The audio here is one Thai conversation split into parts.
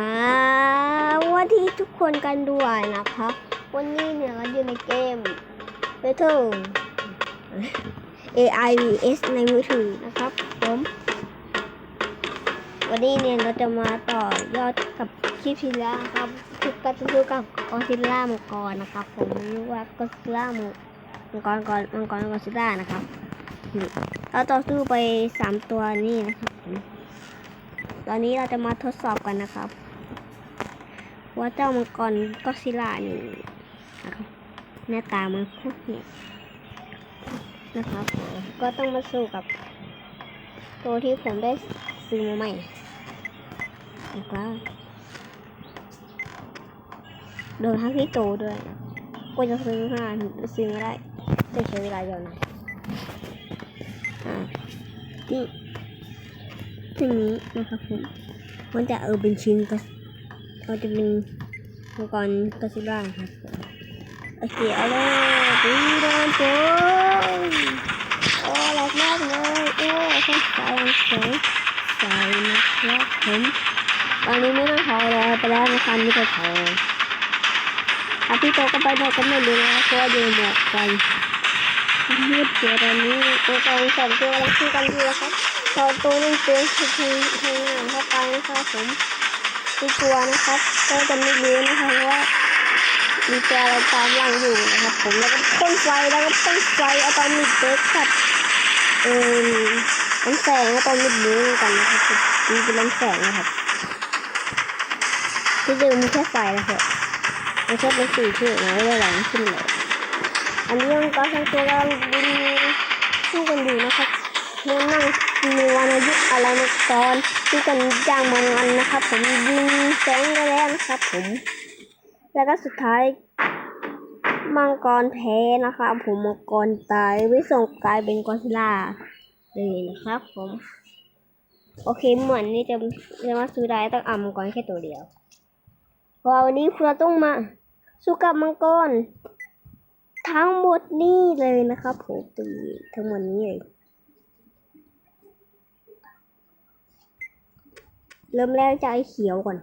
อ่าที่ทุกคนกันด้วยนะครับวันนี้เนี่ยเราอยู่ในเกม Battle AI vs ในมือถือนะครับผมวันนี้เนี่ยเราจะมาต่อยอดกับคลิปที่แล้วครับคือการสู้กับกอซิลล่ามังกรนะครับผมเรียกว่ากอซิลล่ามังกรก่อนมังกรกอซิลล่านะครับเราต่อสู้ไปสามตัวนี่นะครับตอนนี้เราจะมาทดสอบกันนะครับ ว่าเจ้ามังกรก็ซิล่านี่นะครับหน้าตามันคตรเนี่ยนะครับผมก็ต้องมาสู้กับ ตัวที่ผมได้ซื้อมาใหม่แล้วก็โดนทั้งที่โตด้วยกว่าจะซื้อมาซื้อไม่ได้จะใช้เวลายาวนานอ่าที่ที่นี้นะครับผมมันจะเออเป็นชิ้นก็ ก็จะเป็นมังกรกอซิล่าครับโอเคเอาเลยดูโดนโจโอ้หลักมากเลยโอ้ใช้สายสวยใส่นะครับผมตอนนี้ไม่ต้องทอเลยไปแล้วนะครับไม่ต้องทอถ้าพี่โตก็ไปโตก็ไม่รู้นะเพราะว่าเดินหมดไปยืดเสียตอนนี้ตัวกองสองตัวแล้วคู่กันดีนะครับพอตัวนึงเจอคือทางทางหน้าเข้าไปนะครับผมัวนะครับ ก็จะไม่รู้นะคะว่ามีตัวอะไรตามหลังอยู่นะครับผมแล้วก็พ่นไฟแล้วก็พ่นไฟอะตอมิกเบสกับเอ่อน้ำแสงอะตอมิกเบสกันนะครับมีเป็นน้ำแสงนะครับที่เดิมมีแค่ไฟนะครับไม่ใช่เป็นสีที่นะไม่ได้แรงขึ้นเลยอันนี้ยังก็ทั้งตัวเราบินสู้กันอยู่นะครับ มื่อนั่งมีวันอายุอะไรมาก่อนที่กันย่างมันมันนะครับ ผมยิงแสงกันแล้วนะครับ ผม แล้วก็สุดท้ายมังกรแพ้นะครับ ผมมังกรตายไม่ส่งกลายเป็นกอซิล่าเลยนะครับ ผม โอเคเหมือนนี่จะจะมาซื้อได้ต้องอามังกรแค่ตัวเดียวเพราะว่าวันนี้เราต้องมาสู้กับมังกรทั้งหมดนี่เลยนะครับผมตีทั้งหมดนี้เลย เริ่มแรกจะไอ้เขียวก่อน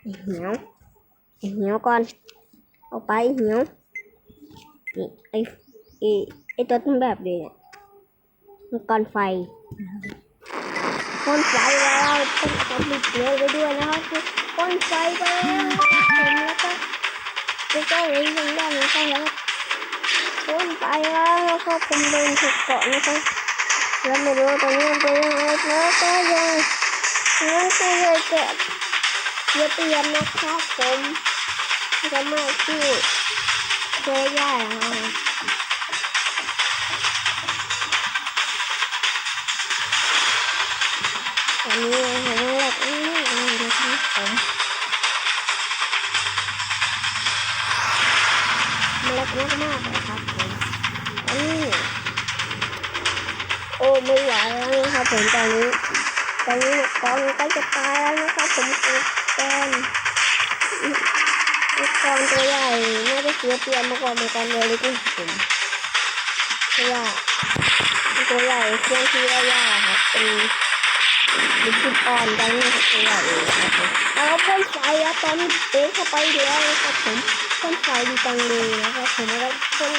ไอ้เหียวไอ้เหียวก่อน เอาไปเหียวนี่ไอ้ไอ้ไอ้ตัวต้นแบบเลยเนี่ยมันก่อนไฟพ่นไฟแล้วต้องเอาไปเขียวไปด้วยนะครับพ่นไฟไปแล้วผมแล้วก็แล้วก็เลยยังได้นะครับแล้วพ่นไปแล้วนะครับผมโดนถูกเกาะนะครับแล้วไม่รู้ตอนนี้มันเป็นยังไงแล้วก็ยัง งั้นก็เลยเก็บเยอะเตียมนะครับผมจะมาที่เจอย่าแล้วอันนี้ผมเลือกอันนี้เลยนะครับผมมันเล็กมากมากเลยครับผมอันนี้โอ้ไม่ไหวแล้วครับผมตอนนี้ตอนนี้ กองใกล้จะตายแล้วนะครับ ผมคือแกนลูกกองตัวใหญ่น่าจะเสียเปรียบมากกว่ามังกรตัวเล็กๆผมเพราะว่าตัวใหญ่เครื่องที่ว่ายากครับเป็นเป็นจุดอ่อนดังนี้ตัวใหญ่เลยครับผมแล้วพ่นไฟอะตอนนี้เป๊เข้าไปแล้วนะครับผมพ่นไฟดีจังเลยนะครับผมแล้วก็พ่น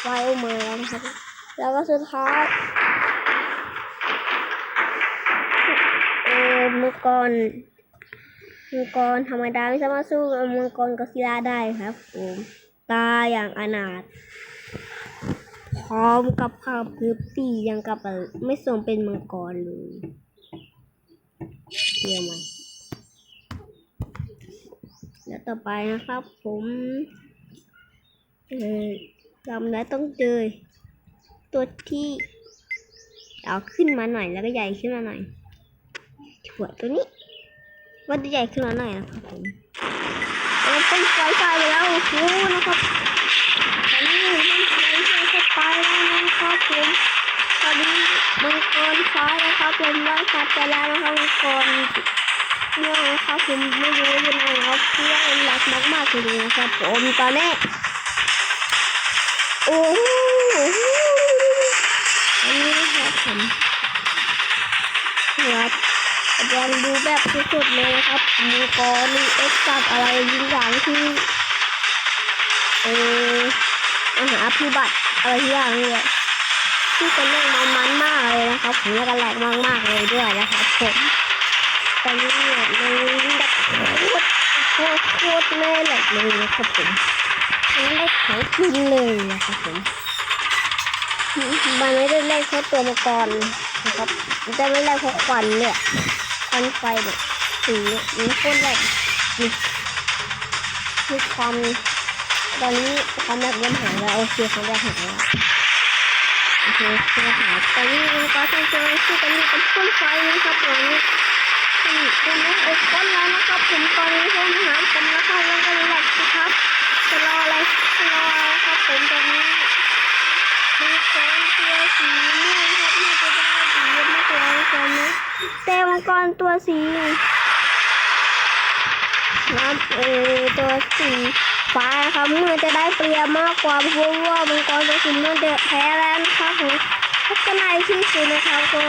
ไฟออกมาแล้วนะครับ แล้วก็สุดท้าย มังกรมังกรธรรมดาไม่สามารถสู้กับมังกรกอซิล่าได้ครับผมตาอย่างอนาถพร้อมกับขับคือปียังกับไม่ทรงเป็นมังกรเลยเดียวมันแล้วต่อไปนะครับ ผมเออจำได้ต้องเจอตัวที่เอาขึ้นมาหน่อยแล้วก็ใหญ่ขึ้นมาหน่อย ถั่วตัวนี้มันจะใหญ่ขึ้นมาหน่อยนะครับผมเราเป็นไฟไฟไปแล้วโอ้โหนะครับตอนนี้มันไฟไฟเข้าไปแล้วนะครับผมตอนนี้มังกรฟ้านะครับผมไล่กัดไปแล้วนะครับมังกรเนี่ยนะครับผมไม่รู้ยังไงครับเพื่อนรักมากมากๆเลยนะครับผมตอนนี้โอ้โห ดูแบบสุดๆเลยนะครับ มีกอมีเอ็กซ์กับอะไรยิงอย่างที่เอออาหารพิบัติอะไรที่อย่างเนี่ยที่เป็นเรื่องมันมันมากเลยนะครับผมแล้วก็แหลกมากมากเลยด้วยนะครับผมตอนนี้เนี่ยมันแบบโคตรโคตรโคตรแม่แหลกเลยนะครับผมมันได้ของกินเลยนะครับผมมันไม่ได้แลกแค่ตัวมังกรนะครับมันจะไม่แลกเพราะควันเนี่ย นไฟเนี่ยสีนี่ยมันโคตรแหลกนี่มีความตอนนี้ความแหลกเริ่มหายแล้วโอเคความแหลกหายแล้วโอเคคือหาตอนนี้มันก็จะเจอที่กันมีกับพ่นไฟนะครับตอนนี้เป็นน้องอกก้นแล้วนะครับผมตอนนี้เขามหาผมแล้วครับแล้วก็แหลกสิครับจะรออะไรจะรอครับผมตอนนี้ มีแตัวสีม่วงครับน่าจะได้สีเยอะมากเลยตอนนี้แต่มังกรตัวสีน้ำเออตัวสีฟ้าครับมันจะได้เปรียบมากกว่าเพราะว่ามังกรตัวสีมันจะแพ้แล้วนะครับผมพัฒนาที่สุดนะครับก็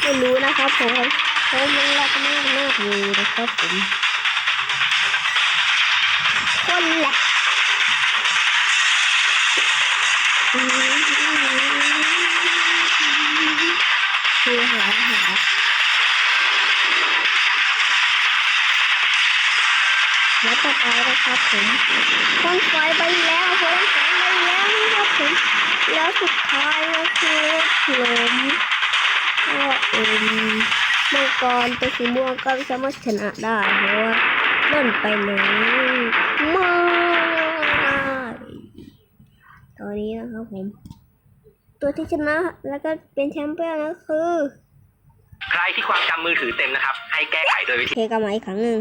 ไม่รู้นะครับผมเพราะมันรักมากมากเลยนะครับผมคนแหละ คือหาหาแล้วต่อไปนะครับผมพ่นไฟไปแล้วพ่นไฟไปแล้วนะครับผมแล้วสุดท้ายก็คือลมก็เอ็มมังกรตัวสีม่วงก็สามารถชนะได้เพราะว่าเล่นไปเลยไม่ตอ นนี้นะครับผม ตัวที่ชนะแล้วก็เป็นแชมเปี้ยนก็คือใครที่ความจำมือถือเต็มนะครับ ให้แก้ไขโดยวิธีเทกันมาอีกครั้งหนึ่ง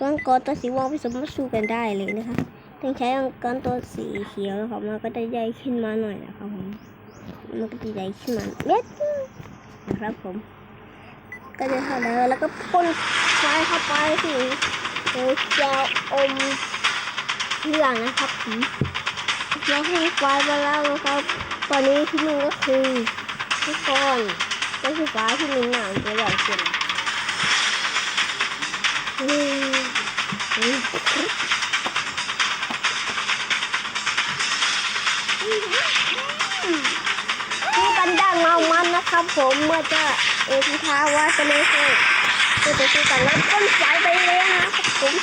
ก้อนกอตัวสีม่วงผสมมาสู้กันได้เลยนะคะต้องใช้ก้อนตัวสีเขียวนะครับมันก็จะใหญ่ขึ้นมาหน่อยนะครับผมมันก็จะใหญ่ขึ้นมาเล็กนะครับผม ก็จะเท่าแล้วแล้วก็พ่นไฟเข้าไปสิโดยจะอม เหลืองนะครับผมแล้วให้ไฟมาแล้วนะครับ ตอนนี้ที่หนึ่งก็คือทุกคนก็คือฟ้าที่มีหนังตัวใหญ่ขึ้นอืมอืมคือกันดังเมามันนะครับผมเมื่อจะเอพิทาว่าจะไม่ใช่ก็จะคือกันแล้วพ่นไฟไปเลย ผม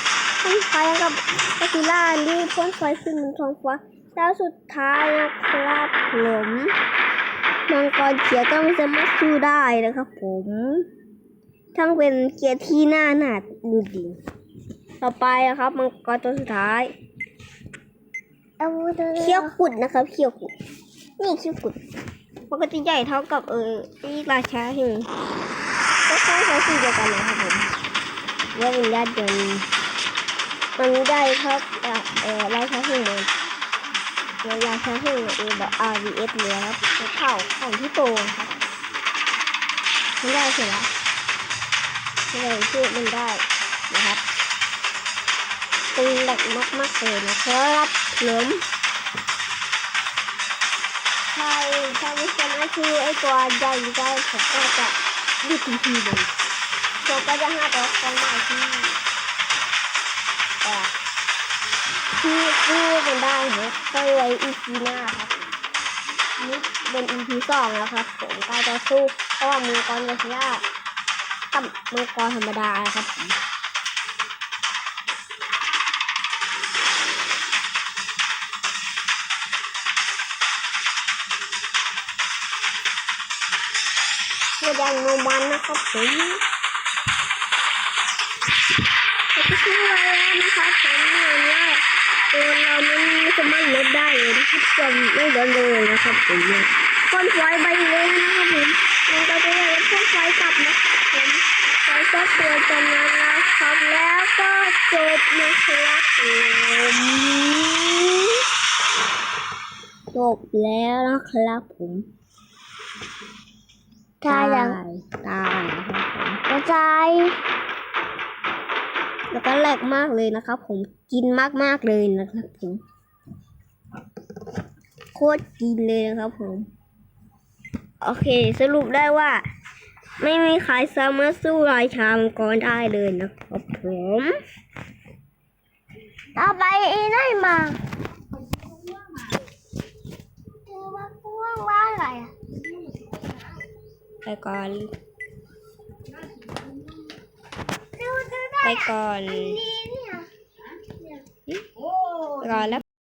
พ่นไฟกับกาซิล่านี่พ่นไฟขึ้นบนท้องฟ้าแล้วสุดท้ายนะครับผมมังกรเขียวก็ไม่สามารถสู้ได้นะครับผมทั้งเป็นเกียร์ที่หน้าหนาดูดีต่อไปนะครับมังกรตัวสุดท้ายเขี้ยวกุดนะครับเขี้ยวกุด นี่เขี้ยวกุดมันก็จะใหญ่เท่ากับเออนี่ราชาหิงก็ใช้ใช้สีเดียวกันนะครับผม ว่าเป็นญาติเดินมันได้เท่ากับเออราชาหิงเลยเวลาชาหิงเอแบบ RVS เลยครับเท่าของที่โตครับไม่ได้เสร็จแล้วเลยชื่อมันได้นะครับเป็นแหลกมากๆเลยนะครับเหลือมใช่ถ้าไม่ชนะคือไอตัวใหญ่ได้ผมก็จะยืดทีทีเลย ตัวก็จะห้าตัวกันใหม่ที่แต่ที่ที่มันได้เหรอก็ไว้อีพีหน้าครับนี่เป็นอีพีสองแล้วครับ ผมก็จะสู้เพราะว่ามือกรกับชิยากับมังกรธรรมดาครับผมเพื่อยังโนมันนะครับผม ก็ชื่อไว้แล้วนะครับผมเหมือนว่าตัวเรานั้นไม่สามารถลดได้เลยนะครับจนไม่โดนเลยนะครับผมเนี่ยพ่นไฟใบเลยนะครับผมมันก็จะได้พ่นไฟกลับนะครับผมไว้ก็เตือนกันนะครับแล้วก็จบนะครับผมจบแล้วนะครับผมตายตายนะครับผมกระจาย แล้วก็แหลกมากเลยนะครับ ผมกินมากมากๆเลยนะครับผมโคตรกินเลยนะครับผม โอเคสรุปได้ว่า ไม่มีใครสามารถสู้ราชามังกรได้เลยนะครับผมต่อไปไอ้นั่นมาคือว่าพูดว่าอะไรอะไปก่อน ไปก่อนไปก่อนแล้ว